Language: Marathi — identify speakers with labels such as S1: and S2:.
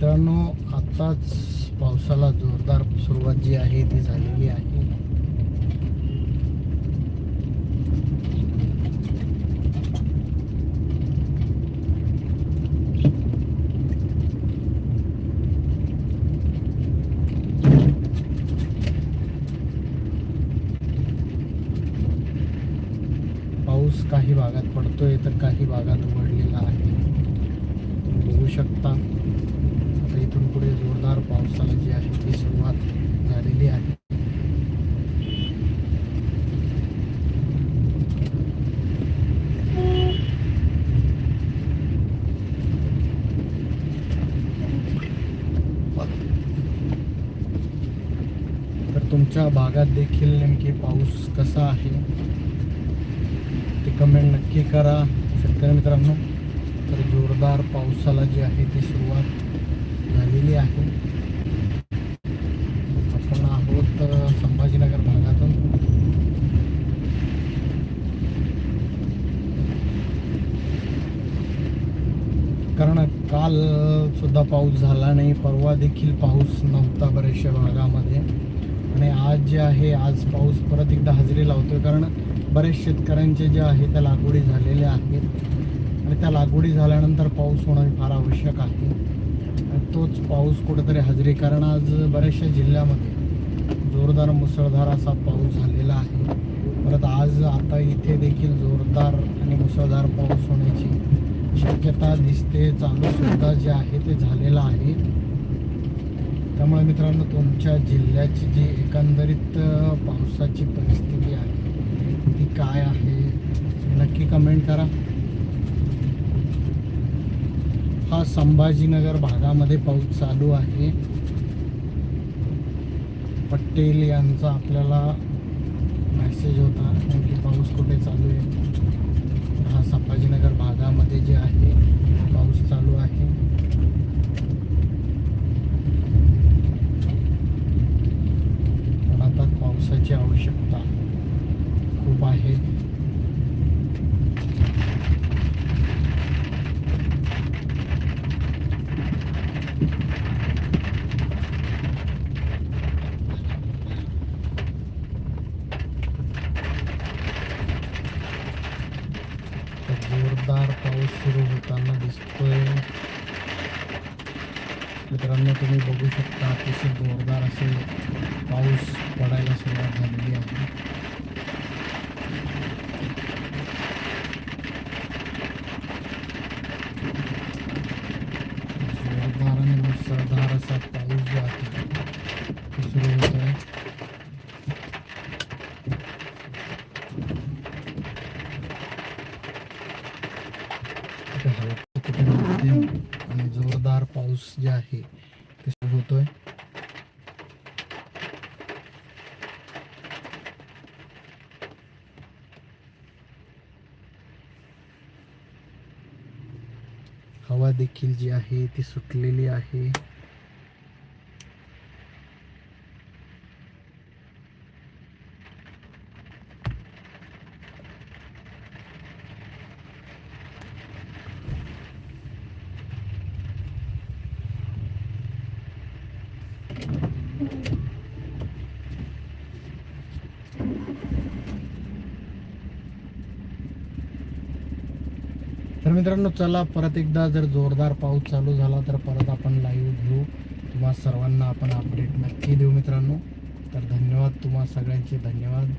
S1: मित्रांनो आत्ताच पावसाला जोरदार सुरुवात जी आहे ती झालेली आहे. पाऊस काही भागात पडतोय तर काही भागात उघडलेला आहे. तुम्ही बघू शकता आता इथून पुढे जोरदार पावसाला जी आहे ती सुरुवात झालेली आहे तर तुमच्या भागात देखील नेमकी पाऊस कसा आहे ते कमेंट नक्की करा. शेतकरी मित्रांनो तर जोरदार पावसाला जी आहे ती सुरुवात झालेली आहे. आपण आहोत संभाजीनगर भागातून. कारण काल सुद्धा पाऊस झाला नाही परवा देखील पाऊस नव्हता बऱ्याचशा भागामध्ये. आणि आज जे आहे आज पाऊस परत एकदा हजेरी लावतोय. कारण बरेच शेतकऱ्यांचे जे आहे त्या लागवडी झालेल्या आहेत. आणि त्या लागवडी झाल्यानंतर पाऊस होणं हे फार आवश्यक आहे. तोच पाऊस कुठेतरी हजेरी कारण आज बऱ्याचशा जिल्ह्यामध्ये जोरदार मुसळधार असा पाऊस झालेला आहे. परत आज आता इथे देखील जोरदार आणि मुसळधार पाऊस होण्याची शक्यता दिसते. चालू सुद्धा जे आहे ते झालेलं आहे. त्यामुळे मित्रांनो तुमच्या जिल्ह्याची जी एकंदरीत पावसाची परिस्थिती आहे ती काय आहे? नक्की कमेंट करा. हा संभाजीनगर भागामध्ये पाऊस चालू आहे. पटेल यांचा आपल्याला मेसेज होता की पाऊस कुठे चालू आहे? हा संभाजीनगर भागामध्ये जे आहे पाऊस चालू आहे पण आता शकता. खूप आहे. तर जोरदार पाऊस सुरू होताना दिसतोय. मित्रांनो तुम्ही बघू शकता अतिशय जोरदार असे पाऊस पडायला सुरुवात झालेली आहे जोरदार आणि मुसळधार असा पाऊस जो आहे तो सुरू होत आहे कुठे हलका, कुठे मध्यम आणि जोरदार पाऊस जे आहे ते सुरू होतोय हवा देखील जी आहे ती सुटलेली आहे. तर मित्रांनो चला परत एकदा जर जोरदार पाऊस चालू झाला तर परत आपण लाईव्ह घेऊ. तुम्हा सर्वांना आपण अपडेट नक्की देऊ मित्रांनो. तर धन्यवाद तुम्हा सगळ्यांचे धन्यवाद.